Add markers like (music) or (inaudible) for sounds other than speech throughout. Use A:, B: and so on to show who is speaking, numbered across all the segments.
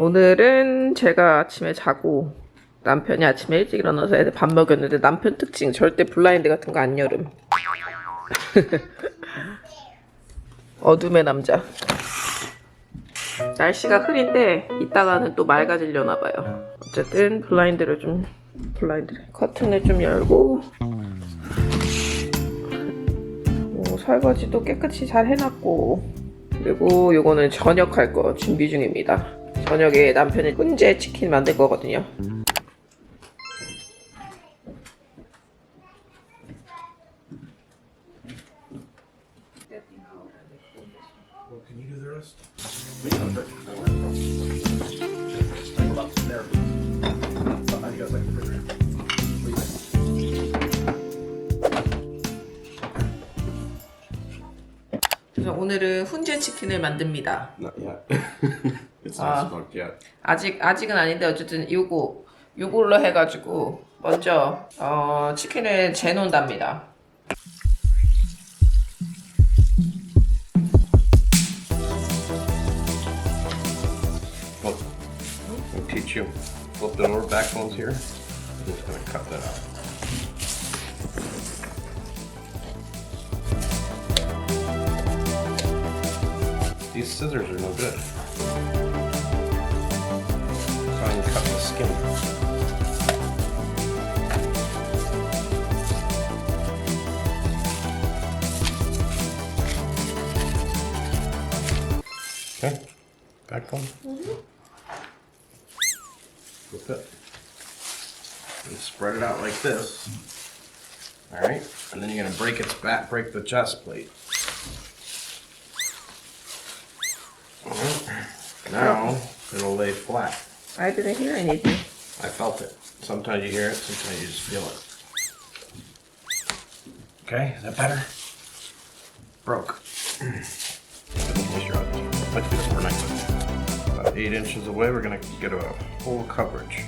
A: 오늘은 제가 아침에 자고 남편이 아침에 일찍 일어나서 애들 밥 먹였는데 남편 특징 절대 블라인드 같은 거 안 열음. (laughs) 어둠의 남자. 날씨가 흐린데 이따가는 또 맑아지려나 봐요. 어쨌든 블라인드를 좀 블라인드 커튼을 좀 열고 뭐 설거지도 깨끗이 잘 해놨고 그리고 요거는 저녁 할 거 준비 중입니다. 저녁에 남편이 훈제 치킨 만들 거거든요. 그래서 오늘은 훈제 치킨을 만듭니다.
B: Not yet. (laughs) it's
A: Ah.
B: not smoked yet.
A: 아직 아직은 아닌데 어쨌든 요거 요걸로 해가지고 먼저 어, 치킨을 재놓는답니다.
B: Look, I'll teach you. Flip it over backbones here. I'm just gonna cut that out. These scissors are no good. Try and cut the skin. Okay, backbone. Flip mm-hmm. it. And spread it out like this. All right, and then you're gonna break its back, break the chest plate. All right. Now it'll lay flat.
A: I didn't hear anything.
B: I felt it. Sometimes you hear it, sometimes you just feel it. Okay, is that better? Broke. Place your other- Let's do this overnight. About eight inches away, we're gonna get a full coverage.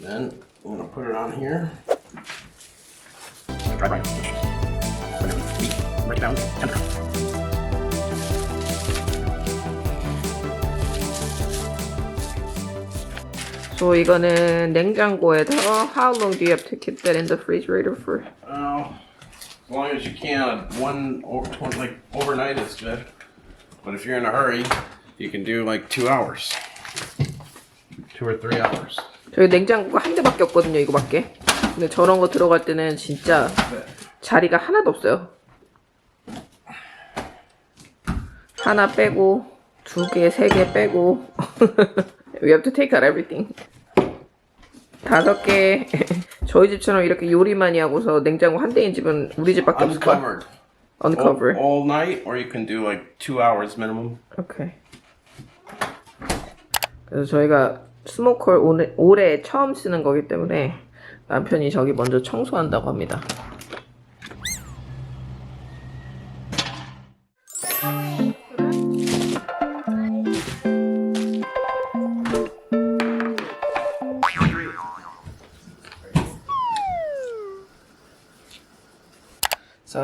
B: Then I'm gonna put it on here. Down. Tender.
A: So 이거는 냉장고에다가 How long do you have to keep that in the refrigerator for?
B: Oh, as long as you can. One or like overnight is good, but if you're in a hurry, you can do like two hours, two or three hours.
A: 저희 냉장고가 한 대밖에 없거든요. 이거밖에. 근데 저런 거 들어갈 때는 진짜 자리가 하나도 없어요. 하나 빼고 두 개, 세 개 빼고 (laughs) We have to take out everything. 다섯 개. (laughs) 저희 집처럼 이렇게 요리 많이 하고서 냉장고 한 대인 집은 우리 집밖에 거야.
B: Uncovered.
A: Uncover.
B: All, all night, or you can do like two hours minimum.
A: 오케이. 그래서 저희가 스모커를 오늘, 올해 처음 쓰는 거기 때문에 남편이 저기 먼저 청소한다고 합니다.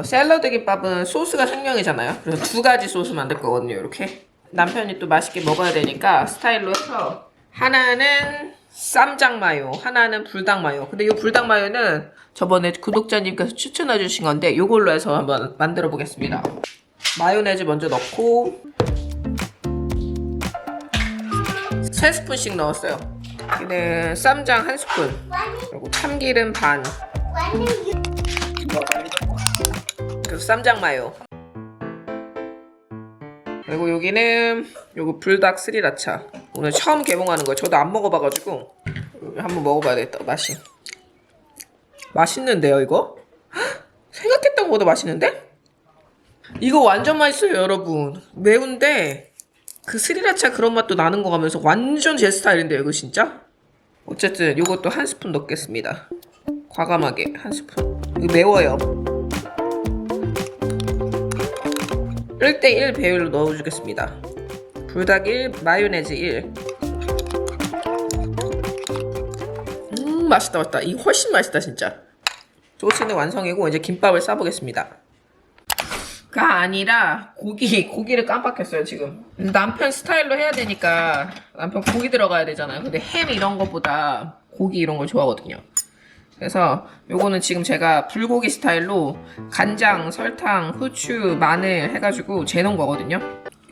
A: 샐러드 김밥은 소스가 생명이잖아요. 그래서 두 가지 소스 만들 거거든요. 이렇게 남편이 또 맛있게 먹어야 되니까 스타일로 해서 하나는 쌈장 마요, 하나는 불닭 마요. 근데 이 불닭 마요는 저번에 구독자님께서 추천해 주신 건데 이걸로 해서 한번 만들어 보겠습니다. 마요네즈 먼저 넣고 세 스푼씩 넣었어요. 여기는 쌈장 한 스푼, 그리고 참기름 반, 그리고 쌈장 마요. 그리고 여기는 요거 불닭 스리라차. 오늘 처음 개봉하는 거예요. 저도 안 먹어봐가지고 한번 먹어봐야겠다. 맛이. 맛있는데요, 이거? 헉, 생각했던 것보다 맛있는데? 이거 완전 맛있어요, 여러분. 매운데 그 스리라차 그런 맛도 나는 거 가면서 완전 제 스타일인데요, 이거 진짜? 어쨌든 요것도 한 스푼 넣겠습니다. 과감하게 한 스푼. 이거 매워요. 1대1 배율로 넣어주겠습니다. 불닭 1, 마요네즈 1. 음, 맛있다, 맛있다. 이 훨씬 맛있다, 진짜. 소스는 완성이고, 이제 김밥을 싸보겠습니다. 아니라 고기 고기를 깜빡했어요 지금 남편 스타일로 해야 되니까 남편 고기 들어가야 되잖아요 근데 햄 이런 것보다 고기 이런 걸 좋아하거든요 그래서 요거는 지금 제가 불고기 스타일로 간장 설탕 후추 마늘 해가지고 재놓은 거거든요.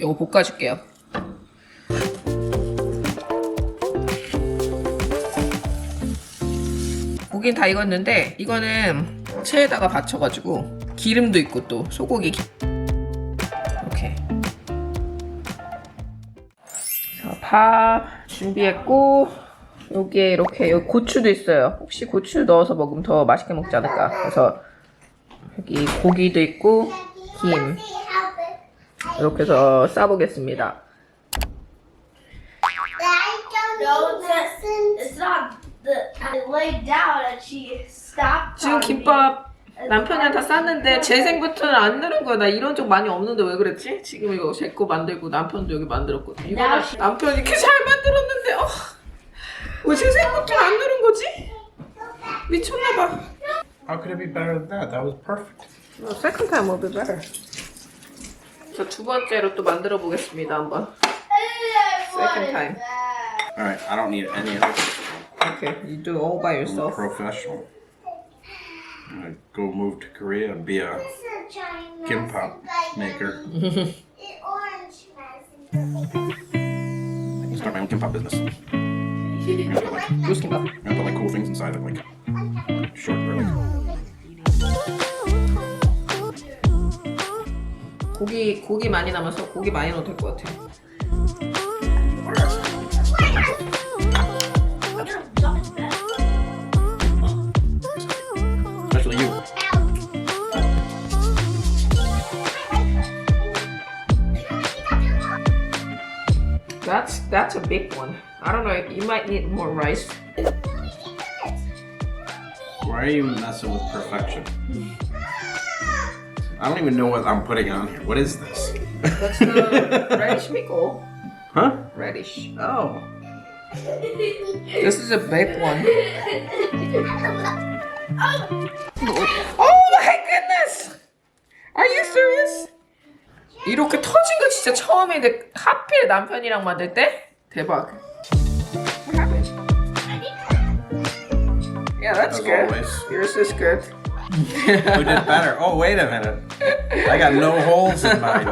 A: 요거 볶아줄게요. 고기는 다 익었는데 이거는 체에다가 받쳐가지고 기름도 있고 또 소고기 기- 이렇게. 자, 밥 준비했고 여기에 이렇게 여기 고추도 있어요 혹시 고추 넣어서 먹으면 더 맛있게 먹지 않을까 그래서 여기 고기도 있고 김 이렇게 해서 싸보겠습니다. 지금. 김밥 남편이랑 다 쌌는데 재생부터는 안 누른 거야. 나 이런 적 많이 없는데 왜 그랬지? 지금 이거 제 거 만들고 남편도 여기 만들었거든. 이거는
C: 나-
A: 남편이 이렇게 잘 만들었는데 어. 왜 재생부터 안 누른 거지? 미쳤나봐.
B: How could it be better than that? That was perfect.
A: Well, second time will be better. 저 두 번째로 또 만들어 보겠습니다 한번. Second time.
B: All right, I don't need any help.
A: Okay, you do all by
B: I'm a
A: yourself.
B: professional. I'm gonna go move to Korea and be a kimbap maker. (laughs) Start my own kimbap business. I'm gonna put like,
A: Bruce 김밥.
B: I'm gonna put like cool things inside of like short or like
A: 고기 고기 많이 남아서 고기 많이 넣어도 될 것 같아.
B: especially you.
A: That's that's a big one. I don't know. You might need more rice.
B: Why are you messing with perfection? I don't even know what I'm putting on here. What is this?
A: That's the (laughs) radish pickle.
B: Huh?
A: Radish.
B: Oh.
A: This is a big one. Oh my goodness! Are you serious? 이렇게 터진 거 진짜 처음인데 하필 남편이랑 만들 때 대박. Yeah, that's
B: As
A: good.
B: always.
A: Yours is good.
B: Who did better? Oh, wait a minute. I got no holes in mine.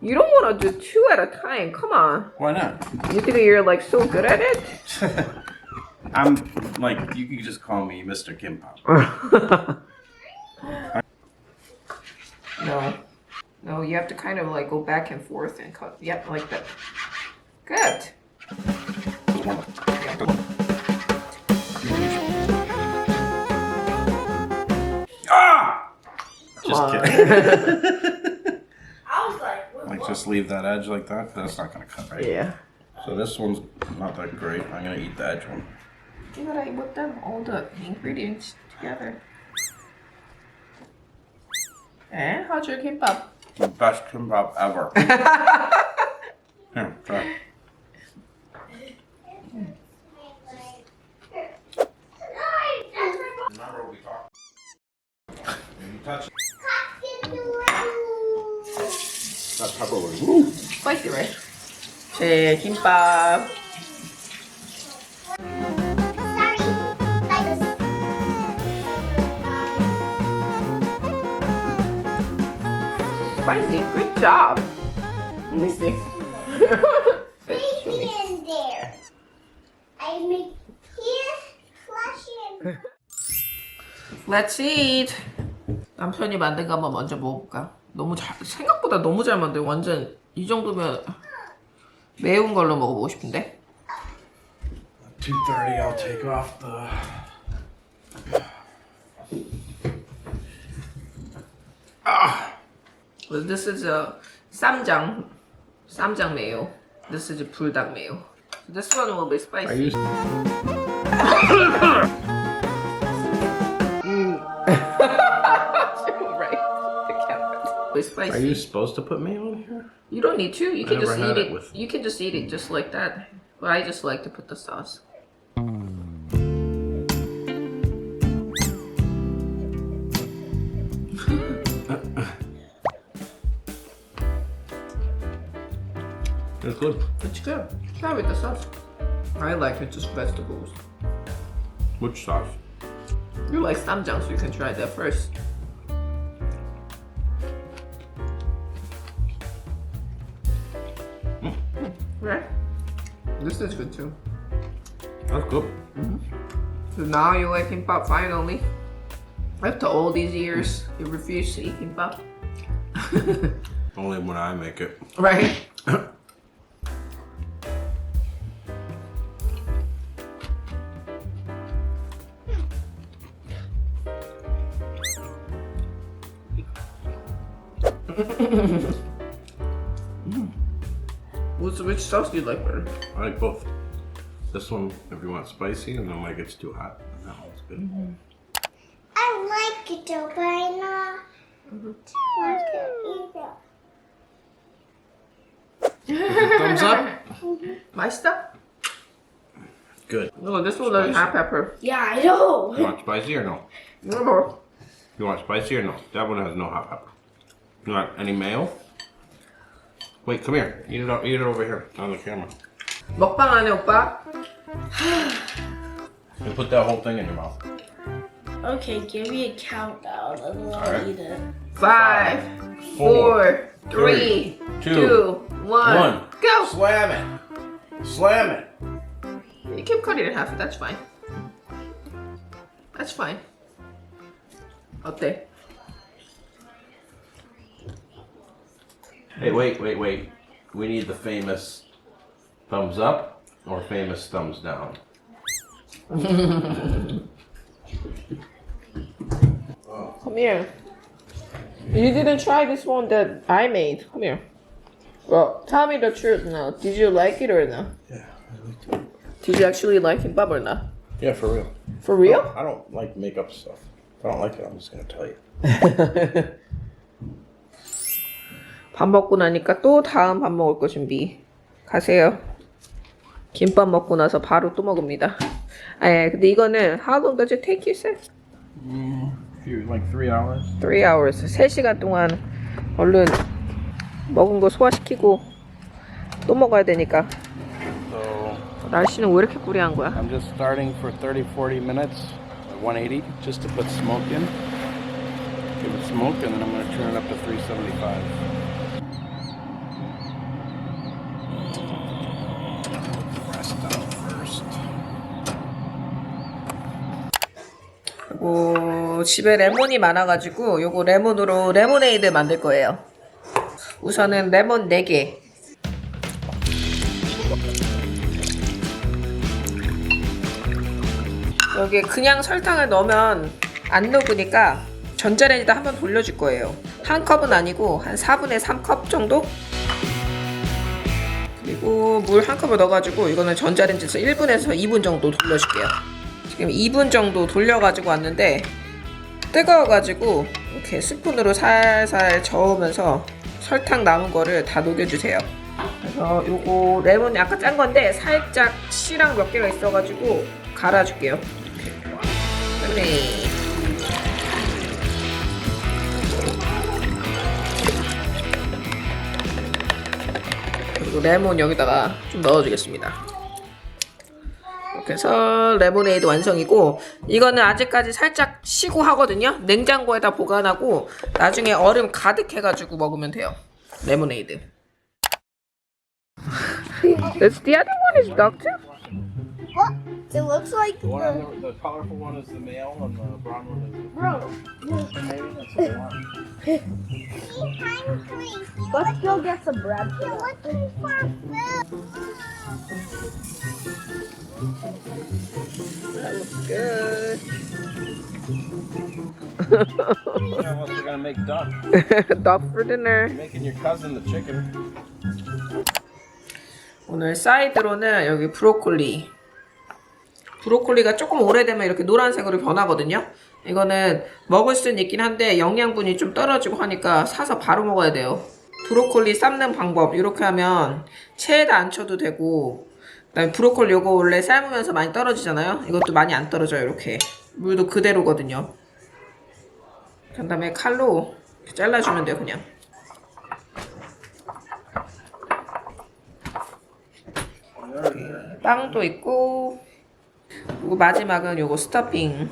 A: You don't want to do two at a time. Come on.
B: Why not?
A: You think you're like so good at it? (laughs)
B: I'm like, you can just call me Mr. Kim Kimbap. (laughs)
A: No. No, you have to kind of like go back and forth and cut. Yep, like that. Good.
B: Just
A: on.
B: kidding. (laughs)
C: I was like, what,
B: like, just leave that edge like that. That's not gonna cut right.
A: Yeah.
B: So this one's not that great. I'm gonna eat the edge one.
A: You gotta put them all the ingredients together. Eh? How's your kimbap?
B: The best kimbap ever. (laughs) Here, try. Remember we talked. When you touch Woo!
A: Spicy, right? 제 김밥. Spicy. Good job. Let me see. It's chili.
C: in there. I make here, flush and
A: Let's eat. 남편이 만든 거 한번 먼저 먹어볼까? 너무 잘 생각보다 너무 잘 만들어. 완전 이 정도면 매운 걸로 먹어보고 싶은데.
B: 2:30. I'll take off the.
A: Well, this is a 쌈장, 쌈장 mayo. This is a 불닭 mayo. This one will be spicy. really spicy.
B: Are you supposed to put mayo on here?
A: You don't need to. You I
B: can
A: just eat
B: it.
A: it
B: with...
A: You can just eat it just like that. But I just like to put the sauce. (laughs)
B: It's good.
A: It's good. Try with the sauce. I like it just vegetables.
B: Which sauce?
A: You like samjang, so you can try that first. This is good too.
B: That's good.
A: So mm-hmm. now you like kimbap finally. After all these years, you refuse to eat kimbap. (laughs)
B: Only when I make it.
A: right? (laughs) What's which sauce do you like better?
B: I like both. This one, if you want spicy, and then when it gets too hot, that one's good. Mm-hmm.
C: I like it though, but I not want to eat it.
B: Thumbs up. (laughs)
A: My stuff?
B: Good.
A: No, this one doesn't have pepper.
C: Yeah, I know.
B: You want spicy or no?
A: No more.
B: You want spicy or no? That one has no hot pepper. You want any mayo? Wait, come here. Eat it. o- Eat it over here on the camera.
A: 먹방 안 해, 오빠?
B: You put that whole thing in your mouth.
C: Okay, give me a countdown and then I'll
B: Alright.
C: eat it.
A: Five, four, three,
B: two,
A: two, one,
B: one.
A: go!
B: Slam it. Slam it.
A: You keep cutting it in half, that's fine. That's fine. 어때?
B: Hey, wait, wait, wait. We need the famous thumbs up or famous thumbs down.
A: Come here. You didn't try this one that I made. Come here. Well, tell me the truth now. Did you like it or not?
B: Yeah. I liked it.
A: Did you actually like kimbap or not?
B: Yeah, for real.
A: For real?
B: I don't like makeup stuff. If I don't like it, I'm just gonna tell you. (laughs)
A: 밥 먹고 나니까 또 다음 밥 먹을 거 준비. 가세요. 김밥 먹고 나서 바로 또 먹습니다. 아, 예, 근데 이거는 how long does it take you, sir?
B: Few, like three hours.
A: 3 hours. 3시간 동안 얼른 먹은 거 소화시키고 또 먹어야 되니까.
B: So
A: 날씨는 왜 이렇게 꾸리한 거야?
B: I'm just starting for 30, 40 minutes, at 180, just to put smoke in. Give it smoke, and then I'm gonna turn it up to 375.
A: 집에 레몬이 많아가지고 요거 레몬으로 레모네이드 만들 거예요. 우선은 레몬 4개. 여기에 그냥 설탕을 넣으면 안 녹으니까 전자레인지다 한번 돌려줄 거예요. 한 컵은 아니고 한 4분의 3컵 정도? 그리고 물 한 컵을 넣어가지고 이거는 전자레인지에서 1분에서 2분 정도 돌려줄게요. 지금 2분 정도 돌려가지고 왔는데 뜨거워가지고 이렇게 스푼으로 살살 저으면서 설탕 남은 거를 다 녹여주세요. 그래서 요거 레몬이 아까 짠 건데 살짝 씨랑 몇 개가 있어가지고 갈아줄게요. 네. 그리고 레몬 여기다가 좀 넣어주겠습니다. 해서 레모네이드 완성이고 이거는 아직까지 살짝 쉬고 하거든요. 냉장고에다 보관하고 나중에 얼음 가득 해가지고 먹으면 돼요. 레모네이드. This, the other one is doctor.
C: What? It looks like
B: The, one
C: the
B: on the, the colorful one is the male, and the brown one is
C: bro.
B: maybe that's I want.
C: Let's go get some bread.
A: That good.
B: Gonna make duck.
A: Duck for dinner.
B: Making your cousin the chicken.
A: 오늘 사이드로는 여기 브로콜리. 브로콜리가 조금 오래되면 이렇게 노란색으로 변하거든요. 이거는 먹을 수는 있긴 한데 영양분이 좀 떨어지고 하니까 사서 바로 먹어야 돼요. 브로콜리 삶는 방법 이렇게 하면 체에다 안 쳐도 되고 그다음에 브로콜리 요거 원래 삶으면서 많이 떨어지잖아요. 이것도 많이 안 떨어져요. 이렇게 물도 그대로거든요. 그 다음에 칼로 잘라주면 돼요 그냥. 빵도 있고 그리고 마지막은 요거 스타핑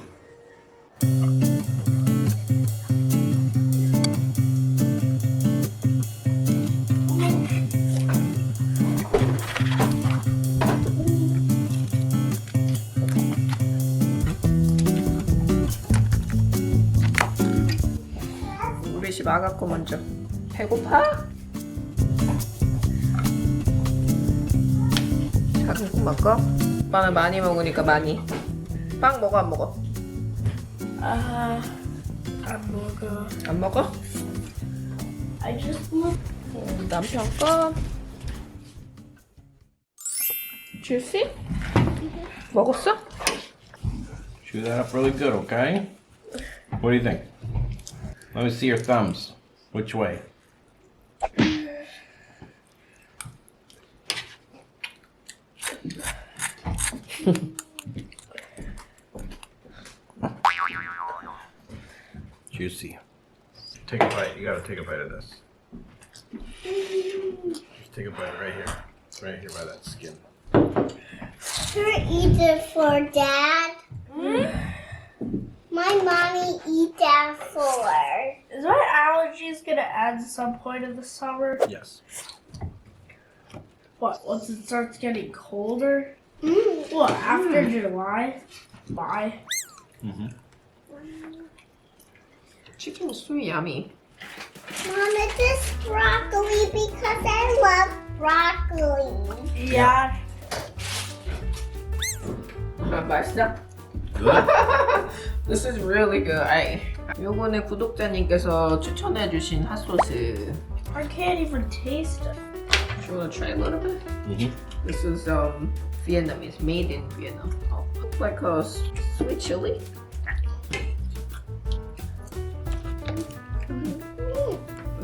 A: 집 아가거 먼저 배고파? 작은 국 먹어? 오빠는 많이 먹으니까 많이 빵 먹어 안 먹어?
C: 아, 안 먹어.
A: 안 먹어?
C: I just.
A: 어, 남편 거 주시? 먹었어?
B: Chew that up really good, okay? What do you think? Let me see your thumbs. Which way? (laughs) Juicy. Take a bite. You gotta take a bite of this. Just take a bite right here. Right here by that skin.
D: Sure, eat it for dad. Hmm? My mommy eat that for
C: technology is going to add to some point in the summer?
B: Yes.
C: What, once it starts getting colder?
D: Mm.
C: What, after mm. July? Why?
A: Mhm. Chicken is so yummy.
D: Mom, is this broccoli? Because I love broccoli.
C: Yeah.
A: My bicep. (laughs)
B: Good.
A: this is really good. I 요거는 구독자님께서 추천해주신 핫소스.
C: I can't even taste it.
A: Do you wanna try a little bit?
B: Mhm.
A: This is um Vietnamese, made in Vietnam. Oh, like a s- sweet chili.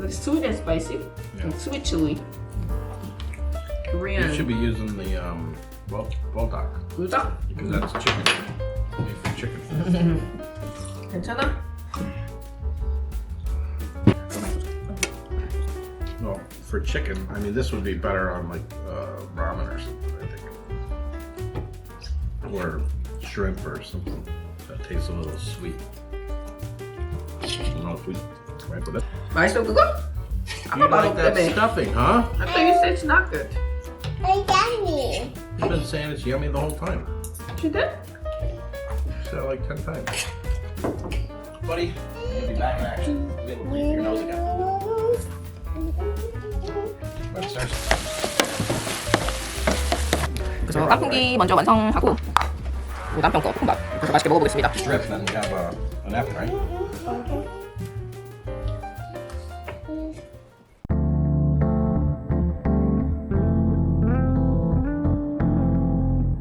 A: It's sweet and spicy.
B: Yeah.
A: It's sweet chili. Korean.
B: You should be using the um, well, bulldog
A: 불닭?
B: because that's chicken. Made from chicken. (laughs)
A: 괜찮아?
B: for chicken, I mean, this would be better on like uh, ramen or something, I think, or shrimp or something that tastes a little sweet. I don't know if we right with it.
A: Mine's still good. I'm
B: You like that
A: commit.
B: stuffing, huh?
A: I thought you said it's not good.
D: I got me.
B: You've been saying it's yummy the whole time.
A: She did?
B: You said it like ten times. Buddy, you'll be back in action. You didn't leave your nose again.
A: 그래서 깐풍기 먼저 완성하고 뭐 남편 거 볶음밥 그래서 맛있게 먹어보겠습니다.
B: Strip, then you have uh, an F, right?